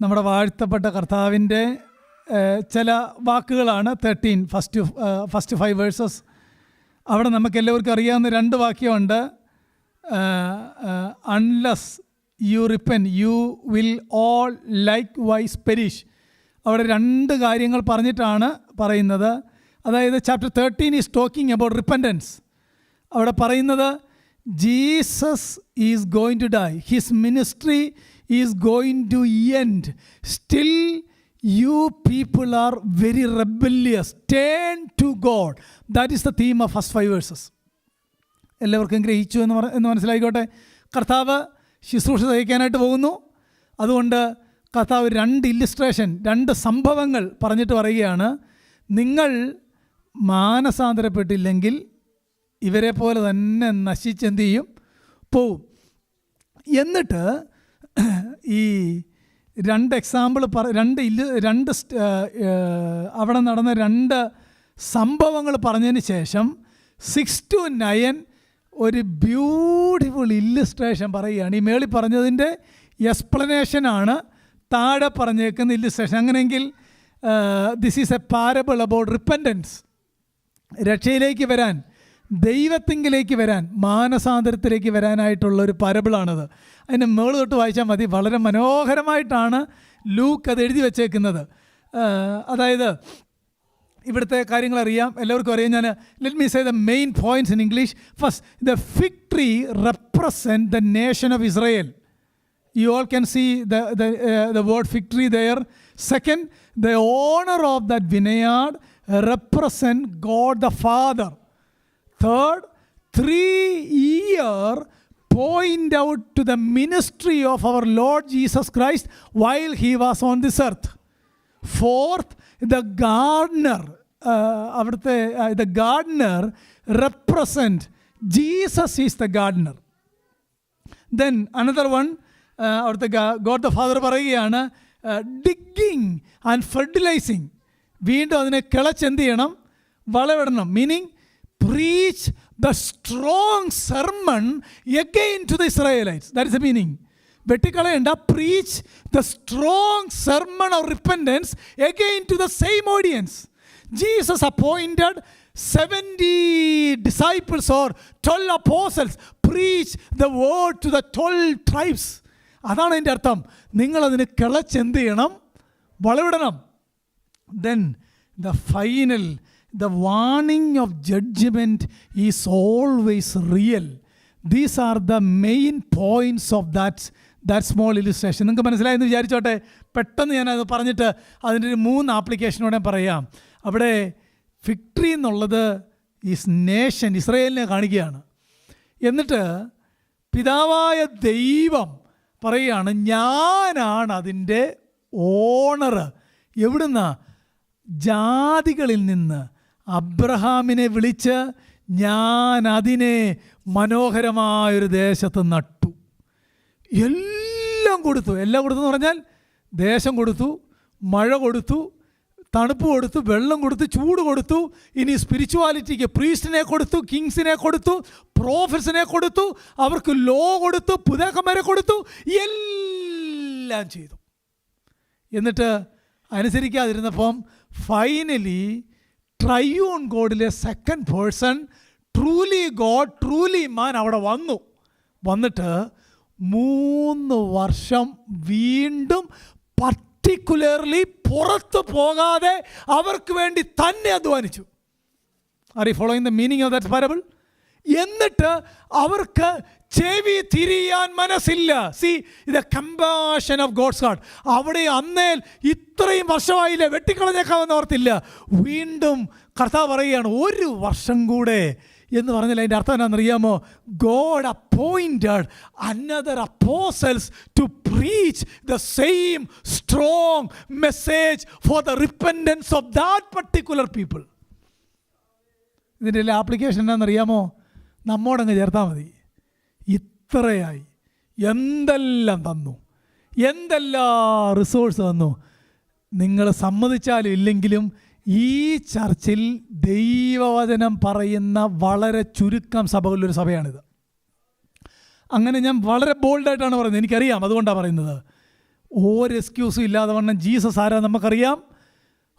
നമ്മുടെ വാഴ്ത്തപ്പെട്ട കർത്താവിന്റെ ചില വാക്കുകളാണ് thirteen first first five verses അവിടെ നമുക്ക് എല്ലാവർക്കും അറിയാവുന്ന രണ്ട് വാക്യമുണ്ട്. Unless you repent you will all likewise perish അവിടെ രണ്ട് കാര്യങ്ങൾ പറഞ്ഞിട്ടാണ് പറയുന്നത്. അതായത് chapter thirteen is talking about repentance അവിടെ പറയുന്നത് Jesus is going to die his ministry is going to end still you people are very rebellious turn to God that is the theme of first five verses എല്ലാവർക്കും ഗ്രഹിച്ചു എന്ന് പറ എന്ന് മനസ്സിലായിക്കോട്ടെ? കർത്താവ് ശുശ്രൂഷ സഹിക്കാനായിട്ട് പോകുന്നു. അതുകൊണ്ട് കർത്താവ് രണ്ട് ഇല്ലിസ്ട്രേഷൻ രണ്ട് സംഭവങ്ങൾ പറഞ്ഞിട്ട് പറയുകയാണ്. നിങ്ങൾ മാനസാന്തരപ്പെട്ടില്ലെങ്കിൽ ഇവരെ പോലെ തന്നെ നശിച്ചെന്ത് ചെയ്യും? പോവും. എന്നിട്ട് ഈ രണ്ട് എക്സാമ്പിൾ പറ രണ്ട് ഇല്ല രണ്ട് അവിടെ നടന്ന രണ്ട് സംഭവങ്ങൾ പറഞ്ഞതിന് ശേഷം സിക്സ് ടു നയൻ ഒരു ബ്യൂട്ടിഫുൾ ഇല്ലുസ്ട്രേഷൻ പറയുകയാണ്. ഈ മേളി പറഞ്ഞതിന്റെ എക്സ്പ്ലനേഷനാണ് താഴെ പറഞ്ഞേക്കുന്ന ഇല്ലുസ്ട്രേഷൻ അങ്ങനെയെങ്കിൽ this is a parable about repentance രക്ഷയിലേക്ക് വരാൻ ദൈവത്തിങ്കിലേക്ക് വരാൻ മാനസാന്തരത്തിലേക്ക് വരാനായിട്ടുള്ള ഒരു പരബിളാണത്. അതിന് മേൾ തൊട്ട് വായിച്ചാൽ മതി. വളരെ മനോഹരമായിട്ടാണ് ലൂക്ക് അത് എഴുതി വച്ചേക്കുന്നത്. അതായത് ഇവിടുത്തെ കാര്യങ്ങൾ അറിയാം. എല്ലാവർക്കും അറിയാം. ഞാൻ let me say the main points in English first the fig tree represent the nation of Israel you all can see the the, word fig tree there. Second, the owner of that vineyard represent God the Father. Third, three year point out to the ministry of our Lord Jesus Christ while he was on this earth. Fourth, the gardener, uh, അവിടുത്തെ the gardener represent Jesus is the gardener. Then another one അവിടുത്തെ God the father പറയുകയാണ് digging and fertilising വീണ്ടും അതിനെ കിളച്ചെന്ത് ചെയ്യണം വളവിടണം meaning preach the strong sermon again to the Israelites that is a meaning വെട്ടിക്കളയണ്ട preach the strong sermon or repentance again to the same audience Jesus appointed seventy disciples or twelve apostles preach the word to the twelve tribes അതാണ് അതിന്റെ അർത്ഥം. നിങ്ങളതിന് കിളച്ചെന്ത് ചെയ്യണം? വളവിടണം then the final the warning of judgement is always real these are the main points of that's that small illustration നിങ്ങൾക്ക് മനസ്സിലായെന്ന് വിചാരിച്ചോട്ടെ? പെട്ടെന്ന് ഞാനത് പറഞ്ഞിട്ട് അതിന്റെ ഒരു മൂന്ന് ആപ്ലിക്കേഷനോടെ പറയാം. അവിടെ ഫിക്ട്രി എന്നുള്ളത് ഈസ് നേഷൻ ഇസ്രയേലിനെ കാണിക്കുകയാണ്. എന്നിട്ട് പിതാവായ ദൈവം പറയുകയാണ് ഞാനാണ് അതിന്റെ ഓണർ എവിടുന്ന? ജാതികളിൽ നിന്ന്. അബ്രഹാമിനെ വിളിച്ച് ഞാൻ അതിനെ മനോഹരമായൊരു ദേശത്ത് നട്ടു. എല്ലാം കൊടുത്തു. എല്ലാം കൊടുത്തു എന്ന് പറഞ്ഞാൽ ദേശം കൊടുത്തു മഴ കൊടുത്തു തണുപ്പ് കൊടുത്തു വെള്ളം കൊടുത്തു ചൂട് കൊടുത്തു ഇനി സ്പിരിച്വാലിറ്റിക്ക് പ്രീസ്റ്റിനെ കൊടുത്തു കിങ്സിനെ കൊടുത്തു പ്രോഫറ്റ്സിനെ കൊടുത്തു അവർക്ക് ലോ കൊടുത്തു പുതാക്കന്മാരെ കൊടുത്തു എല്ലാം ചെയ്തു. എന്നിട്ട് അനുസരിക്കാതിരുന്നപ്പം finally triune ഗോഡിലെ second person truly God truly man അവിടെ വന്നു. വന്നിട്ട് മൂന്ന് വർഷം വീണ്ടും പർട്ടിക്കുലർലി പുറത്ത് പോകാതെ അവർക്ക് വേണ്ടി തന്നെ അധ്വാനിച്ചു. ആർ ഈ following the meaning of that parable എന്നിട്ട് അവർക്ക് ചെവി തിരിയാൻ മനസ്സില്ല. സി ഇത് കമ്പാഷൻ ഓഫ് ഗോഡ്സ് ഹാർട്ട് അവിടെ അന്നേൽ ഇത്രയും വർഷമായില്ല വെട്ടിക്കളഞ്ഞേക്കാമെന്ന് ഓർത്തില്ല. വീണ്ടും കർത്താവ് പറയുകയാണ് ഒരു വർഷം കൂടെ. എന്ന് പറഞ്ഞാൽ അതിന്റെ അർത്ഥം എന്നാണെന്നറിയാമോ God appointed another apostles to preach the same strong message for the repentance of that particular people ഇതിന്റെ എല്ലാ ആപ്ലിക്കേഷൻ എന്താണെന്നറിയാമോ? നമ്മോടങ്ങ് ചേർത്താൽ മതി. ഇത്രയായി. എന്തെല്ലാം തന്നു? എന്തെല്ലാം റിസോഴ്സ് തന്നു? നിങ്ങൾ സമ്മതിച്ചാലും ഇല്ലെങ്കിലും ഈ ചർച്ചിൽ ദൈവവചനം പറയുന്ന വളരെ ചുരുക്കം സഭകളിലൊരു സഭയാണിത്. അങ്ങനെ ഞാൻ വളരെ ബോൾഡായിട്ടാണ് പറയുന്നത്. എനിക്കറിയാം. അതുകൊണ്ടാണ് പറയുന്നത്. ഒരു എക്സ്ക്യൂസും ഇല്ലാതെ വണ്ണം ജീസസ് ആരാ നമുക്കറിയാം.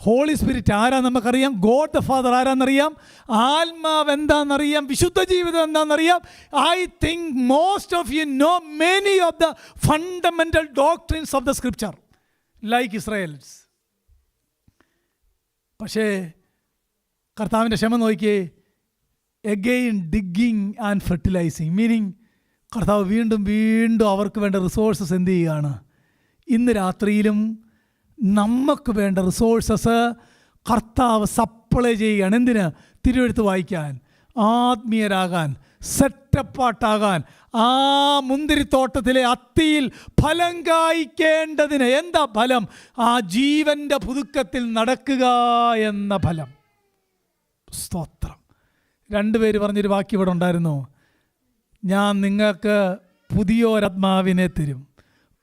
ഹോളി സ്പിരിറ്റ് ആരാ നമുക്കറിയാം? ഗോഡ് ദ ഫാദർ ആരാന്നറിയാം? ആത്മാവ് എന്താണെന്നറിയാം വിശുദ്ധ ജീവിതം എന്താണെന്നറിയാം I think most of you know many of the fundamental doctrines of the scripture like Israel's പക്ഷേ കർത്താവിന്റെ ക്ഷമ നോക്കിയേ again digging and fertilising meaning കർത്താവ് വീണ്ടും വീണ്ടും അവർക്ക് വേണ്ട റിസോഴ്സസ് എന്ത് ചെയ്യുകയാണ്? ഇന്ന് രാത്രിയിലും നമുക്ക് വേണ്ട റിസോഴ്സസ് കർത്താവ് സപ്ലൈ ചെയ്യുകയാണ്. എന്തിന്? തിരുവെടുത്ത് വായിക്കാൻ. ആത്മീയരാകാൻ സെറ്റപ്പാട്ടാകാൻ ആ മുന്തിരിത്തോട്ടത്തിലെ അത്തിയിൽ ഫലം കായ്ക്കേണ്ടതിന് എന്താ ഫലം? ആ ജീവന്റെ പുതുക്കത്തിൽ നടക്കുക എന്ന ഫലം. സ്തോത്രം. രണ്ടുപേര് പറഞ്ഞൊരു വാക്യം ഇവിടെ ഉണ്ടായിരുന്നു. ഞാൻ നിങ്ങൾക്ക് പുതിയൊരാത്മാവിനെ തരും.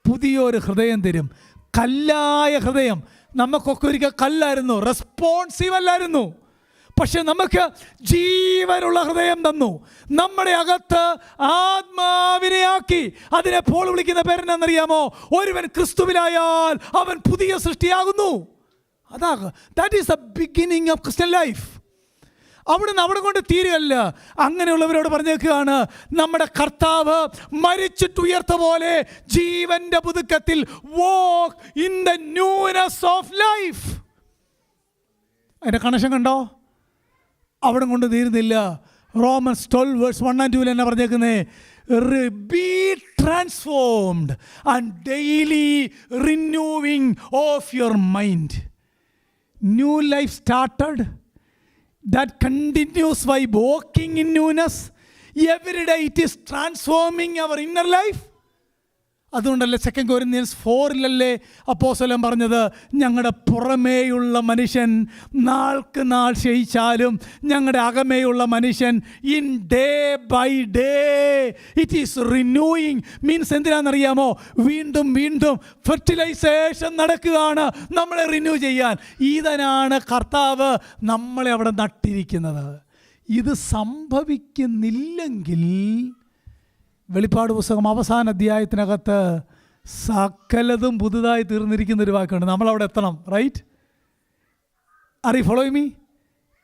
പുതിയൊരു ഹൃദയം തരും. കല്ലായ ഹൃദയം. നമുക്കൊക്കെ ഒരിക്കൽ കല്ലായിരുന്നു. റെസ്പോൺസീവ് അല്ലായിരുന്നു. പക്ഷെ നമുക്ക് ജീവനുള്ള ഹൃദയം തന്നു. നമ്മുടെ അകത്ത് ആത്മാവിനെ ആക്കി. അതിനെ പോൾ വിളിക്കുന്ന പേരെന്നറിയാമോ ഒരുവൻ ക്രിസ്തുവിലായാൽ അവൻ പുതിയ സൃഷ്ടിയാകുന്നു. അതാ that is the beginning of Christian life അവിടുന്ന് അവിടെ കൊണ്ട് തീരുകയല്ല. അങ്ങനെയുള്ളവരോട് പറഞ്ഞേക്കുകയാണ് നമ്മുടെ കർത്താവ് മരിച്ചിട്ട് ഉയർത്ത പോലെ ജീവന്റെ പുതുക്കത്തിൽ walk in the newness of life അതിന്റെ കണക്ഷൻ കണ്ടോ? അവിടെ കൊണ്ട് തീരുന്നില്ല. Romans twelve verse one and ടൂവിൽ എന്നാ പറഞ്ഞേക്കുന്നേ? Be transformed and daily renewing of your mind new life started that continues by walking in newness. Every day it is transforming our inner life. അതുകൊണ്ടല്ലേ second Corinthians ഫോറിലല്ലേ അപ്പോസലം പറഞ്ഞത്? ഞങ്ങളുടെ പുറമേയുള്ള മനുഷ്യൻ നാൾക്ക് നാൾ ക്ഷയിച്ചാലും ഞങ്ങളുടെ അകമേയുള്ള മനുഷ്യൻ in day by day it is renewing means എന്തിനാണെന്നറിയാമോ? വീണ്ടും വീണ്ടും ഫെർട്ടിലൈസേഷൻ നടക്കുകയാണ് നമ്മളെ റിന്യൂ ചെയ്യാൻ. ഇതിനാണ് കർത്താവ് നമ്മളെ അവിടെ നട്ടിരിക്കുന്നത്. ഇത് സംഭവിക്കുന്നില്ലെങ്കിൽ വെളിപ്പാട് പുസ്തകം അവസാന അധ്യായത്തിനകത്ത് സകലതും പുതുതായി തീർന്നിരിക്കുന്ന ഒരു വാക്കുണ്ട് നമ്മളവിടെ എത്തണം റൈറ്റ് അറി ഫോളോ മീ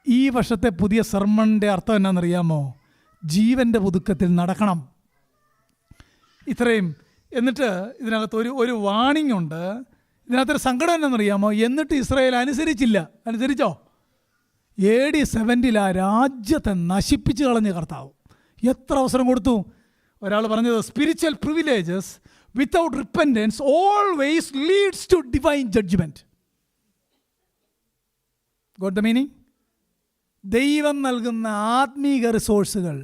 ഈ വർഷത്തെ പുതിയ സർമ്മണിന്റെ അർത്ഥം എന്നാണെന്നറിയാമോ? ജീവന്റെ പുതുക്കത്തിൽ നടക്കണം. ഇത്രയും. എന്നിട്ട് ഇതിനകത്ത് ഒരു ഒരു വാണിംഗ് ഉണ്ട്. ഇതിനകത്തൊരു സങ്കടം എന്നാണെന്നറിയാമോ? എന്നിട്ട് ഇസ്രായേൽ അനുസരിച്ചില്ല. അനുസരിച്ചോ? എ ഡി സെവന്റിൽ ആ രാജ്യത്തെ നശിപ്പിച്ച് കളഞ്ഞ് കർത്താവ്. എത്ര അവസരം കൊടുത്തു? ഒരാൾ പറഞ്ഞത് spiritual privileges without repentance always leads to divine judgement got the meaning ദൈവം നൽകുന്ന ആത്മീക റിസോഴ്സുകൾ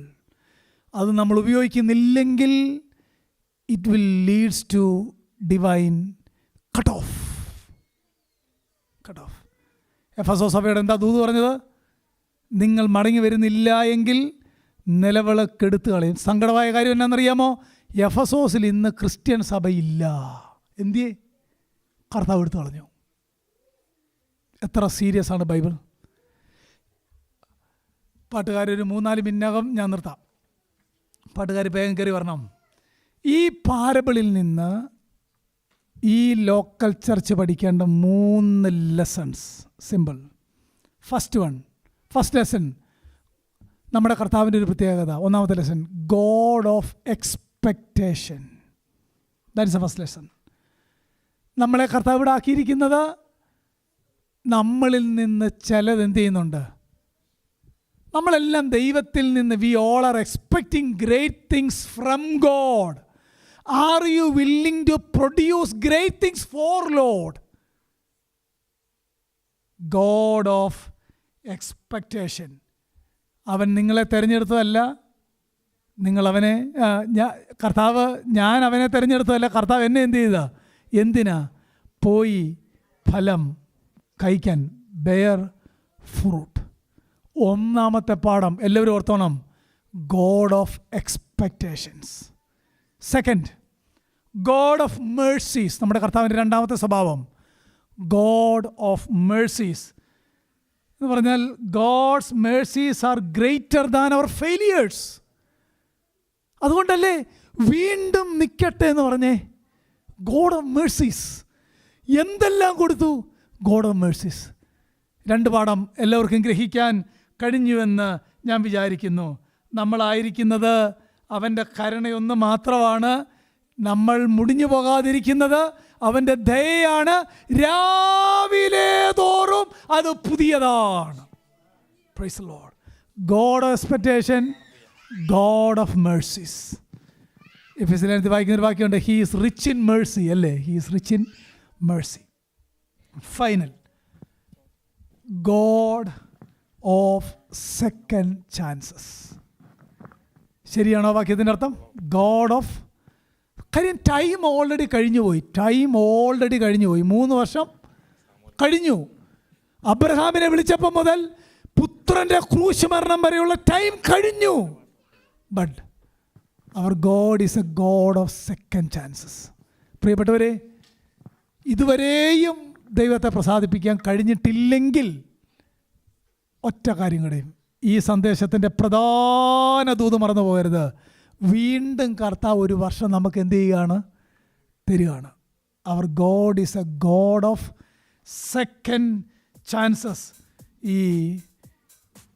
അത് നമ്മൾ ഉപയോഗിക്കുന്നില്ലെങ്കിൽ it will leads to divine cut off cut off F S O സഭയുടെ എന്താ ദൂത് പറഞ്ഞത്? നിങ്ങൾ മടങ്ങി വരുന്നില്ല എങ്കിൽ നിലവിളക്കെടുത്ത് കളയും. സങ്കടമായ കാര്യം എന്നാണെന്നറിയാമോ എഫസോസിൽ ഇന്ന് ക്രിസ്ത്യൻ സഭയില്ല. എന്തിയേ? കർത്താവ് എടുത്തു കളഞ്ഞു. എത്ര സീരിയസ് ആണ് ബൈബിൾ. പാട്ടുകാരൊരു മൂന്നാൽ മിന്നകം ഞാൻ നിർത്താം. പാട്ടുകാർ വേഗം കയറി വരണം. ഈ പാരബിളിൽ നിന്ന് ഈ ലോക്കൽ ചർച്ച് പഠിക്കേണ്ട മൂന്ന് lessons simple first one first lesson നമ്മുടെ കർത്താവിന്റെ ഒരു പ്രത്യേകത. ഒന്നാമത്തെ lesson God of expectation that is a first lesson നമ്മളെ കർത്താവ് ഇവിടെ ആക്കിയിരിക്കുന്നത് നമ്മളിൽ നിന്ന് ചിലത് എന്ത് ചെയ്യുന്നുണ്ട്? നമ്മളെല്ലാം ദൈവത്തിൽ നിന്ന് we all are expecting great things from God are you willing to produce great things for Lord God of expectation അവൻ നിങ്ങളെ തിരഞ്ഞെടുത്തതല്ല. നിങ്ങൾ അവനെ ഞാൻ കർത്താവ് ഞാൻ അവനെ തിരഞ്ഞെടുത്തതല്ല. കർത്താവ് എന്നെ എന്ത് ചെയ്ത? എന്തിനാ? പോയി ഫലം കഴിക്കാൻ. ബെയർ ഫ്രൂട്ട് ഒന്നാമത്തെ പാഠം. എല്ലാവരും ഓർത്തോണം. God of expectations second God of mercies നമ്മുടെ കർത്താവിന്റെ രണ്ടാമത്തെ സ്വഭാവം. ഗോഡ് ഓഫ് മേഴ്സീസ് എന്ന് പറഞ്ഞാൽ God's mercies are greater than our failures. അതുകൊണ്ടല്ലേ വീണ്ടും നിൽക്കട്ടെ എന്ന് പറഞ്ഞേ ഗോഡ് ഓഫ് മേഴ്സീസ്. എന്തെല്ലാം കൊടുത്തു? God of mercies. രണ്ട് പാഠം എല്ലാവർക്കും ഗ്രഹിക്കാൻ കഴിഞ്ഞുവെന്ന് ഞാൻ വിചാരിക്കുന്നു. നമ്മളായിരിക്കുന്നത് അവന്റെ കരുണയൊന്ന് മാത്രമാണ് നമ്മൾ മുടിഞ്ഞു പോകാതിരിക്കുന്നത് അവന്റെ ദയയാണ് രാവിലെ തോറും അത് പുതിയതാണ്. Praise Lord God expectation God of mercies if is ലേനത്തിൽ വായിക്കുന്ന ഒരു വാക്യമുണ്ട് he is rich in mercy അല്ലേ? He is rich in mercy final God of second chances ശരിയാണോ വാക്യത്തിന്റെ അർത്ഥം? ഗോഡ് ഓഫ് കാര്യം ടൈം ഓൾറെഡി കഴിഞ്ഞു പോയി. ടൈം ഓൾറെഡി കഴിഞ്ഞു പോയി. മൂന്ന് വർഷം കഴിഞ്ഞു. അബ്രഹാമിനെ വിളിച്ചപ്പോൾ മുതൽ പുത്രന്റെ ക്രൂശ് മരണം വരെയുള്ള ടൈം കഴിഞ്ഞു. But our God is a God of second chances പ്രിയപ്പെട്ടവരെ ഇതുവരെയും ദൈവത്തെ പ്രസാദിപ്പിക്കാൻ കഴിഞ്ഞിട്ടില്ലെങ്കിൽ ഒറ്റ കാര്യം ഈ സന്ദേശത്തിന്റെ പ്രധാന ദൂത് മറന്നു പോകരുത് വീണ്ടും കർത്താവ് ഒരു വർഷം നമുക്ക് എന്ത് ചെയ്യുകയാണ്? തരികയാണ്. Our God is a God of second chances ഈ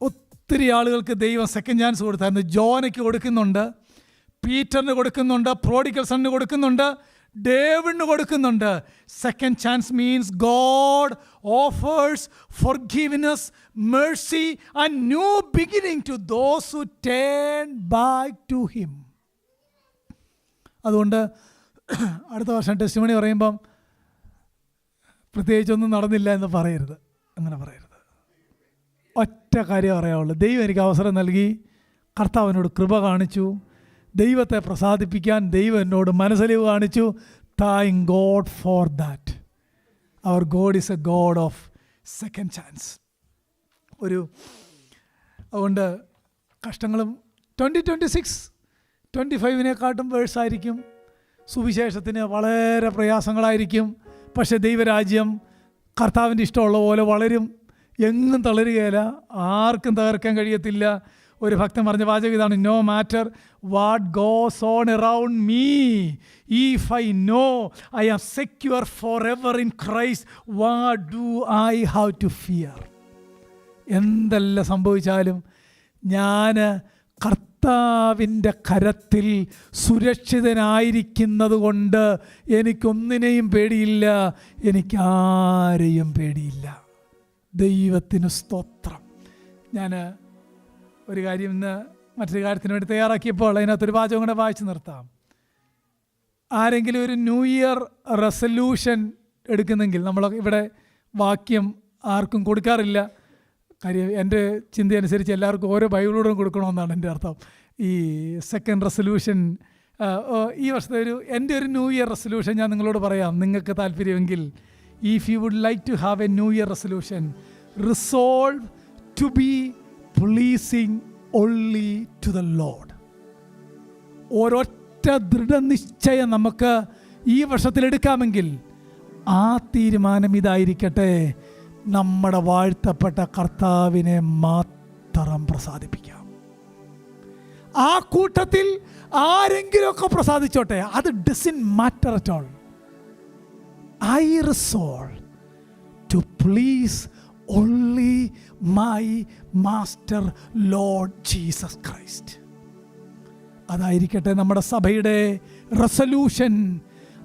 ഒത്തിരി ആളുകൾക്ക് ദൈവം സെക്കൻഡ് ചാൻസ് കൊടുത്തായിരുന്നു. ജോനയ്ക്ക് കൊടുക്കുന്നുണ്ട്. പീറ്ററിന് കൊടുക്കുന്നുണ്ട്. പ്രോഡിക്കൽ സണ്ണിന് കൊടുക്കുന്നുണ്ട്. ഡേവിഡിന് കൊടുക്കുന്നുണ്ട്. Second chance means God offers forgiveness mercy and new beginning to those who turn back to him അതുകൊണ്ട് അടുത്ത വർഷം ടെസ്റ്റ് പറയുമ്പം പ്രത്യേകിച്ചൊന്നും നടന്നില്ല എന്ന് പറയരുത്. അങ്ങനെ പറയരുത്. ഒറ്റ കാര്യം അറിയാവുള്ളൂ. ദൈവം എനിക്ക് അവസരം നൽകി. കർത്താവിനോട് കൃപ കാണിച്ചു. ദൈവത്തെ പ്രസാദിപ്പിക്കാൻ ദൈവം എന്നോട് മനസ്സലിവ് കാണിച്ചു. Thank God for that our God is a God of second chance ഒരു അതുകൊണ്ട് കഷ്ടങ്ങളും ട്വന്റി ട്വന്റി സിക്സ് ട്വന്റി ഫൈവിനെക്കാട്ടും വേഴ്സായിരിക്കും സുവിശേഷത്തിന് വളരെ പ്രയാസങ്ങളായിരിക്കും. പക്ഷെ ദൈവരാജ്യം കർത്താവിന്റെ ഇഷ്ടമുള്ള പോലെ വളരും. എങ്ങും തളരുകയില്ല. ആർക്കും തകർക്കാൻ കഴിയത്തില്ല. ഒരു ഭക്തൻ പറഞ്ഞ വാചകം ഇതാണ് no matter what goes on around me if I know I am secure forever in Christ what do I have to fear എന്തെല്ലാം സംഭവിച്ചാലും ഞാൻ കർത്താവിന്റെ കരത്തിൽ സുരക്ഷിതനായിരിക്കുന്നത് കൊണ്ട് എനിക്കൊന്നിനെയും പേടിയില്ല എനിക്കാരെയും പേടിയില്ല. ദൈവത്തിന് സ്തോത്രം. ഞാൻ ഒരു കാര്യം ഇന്ന് മറ്റൊരു കാര്യത്തിന് വേണ്ടി തയ്യാറാക്കിയപ്പോൾ അതിനകത്തൊരു വാചകം കൂടെ വായിച്ചു നിർത്താം. ആരെങ്കിലും ഒരു ന്യൂ ഇയർ റെസല്യൂഷൻ എടുക്കുന്നെങ്കിൽ നമ്മൾ ഇവിടെ വാക്യം ആർക്കും കൊടുക്കാറില്ല. കാര്യം എന്റെ ചിന്തയനുസരിച്ച് എല്ലാവർക്കും ഓരോ ബൈബിളോടും കൊടുക്കണമെന്നാണ് എന്റെ അർത്ഥം. ഈ സെക്കൻഡ് റെസൊല്യൂഷൻ ഈ വർഷത്തെ ഒരു എന്റെ ഒരു ന്യൂ ഇയർ റെസൊല്യൂഷൻ ഞാൻ നിങ്ങളോട് പറയാം. നിങ്ങൾക്ക് താല്പര്യമെങ്കിൽ if you would like to have a new year resolution resolve to be pleasing only to the Lord ഒരൊറ്റ ദൃഢനിശ്ചയം നമുക്ക് ഈ വർഷത്തിലെടുക്കാമെങ്കിൽ ആ തീരുമാനം ഇതായിരിക്കട്ടെ. നമ്മുടെ വാഴ്ത്തപ്പെട്ട കർത്താവിനെ മാത്രം പ്രസാദിപ്പിക്കാം. ആ കൂട്ടത്തിൽ ആരെങ്കിലുമൊക്കെ പ്രസാദിച്ചോട്ടെ അത് doesn't matter at all I resolve to please only my master Lord Jesus Christ അതായിരിക്കട്ടെ നമ്മുടെ സഭയുടെ റെസൊല്യൂഷൻ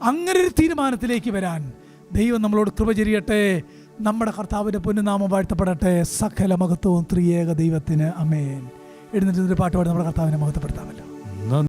അങ്ങനെ ഒരു തീരുമാനത്തിലേക്ക് വരാൻ ദൈവം നമ്മളോട് കൃപ ചെരിയട്ടെ. നമ്മുടെ കർത്താവിന്റെ പൊന്നുനാമം വാഴ്ത്തപ്പെടട്ടെ. സകല മഹത്വവും ത്രിയേക ദൈവത്തിന്. അമേൻ എഴുന്നേറ്റ് പാട്ടുപാട് പാട്ട് പാടി നമ്മുടെ കർത്താവിനെ മഹത്വപ്പെടുത്താമല്ലോ.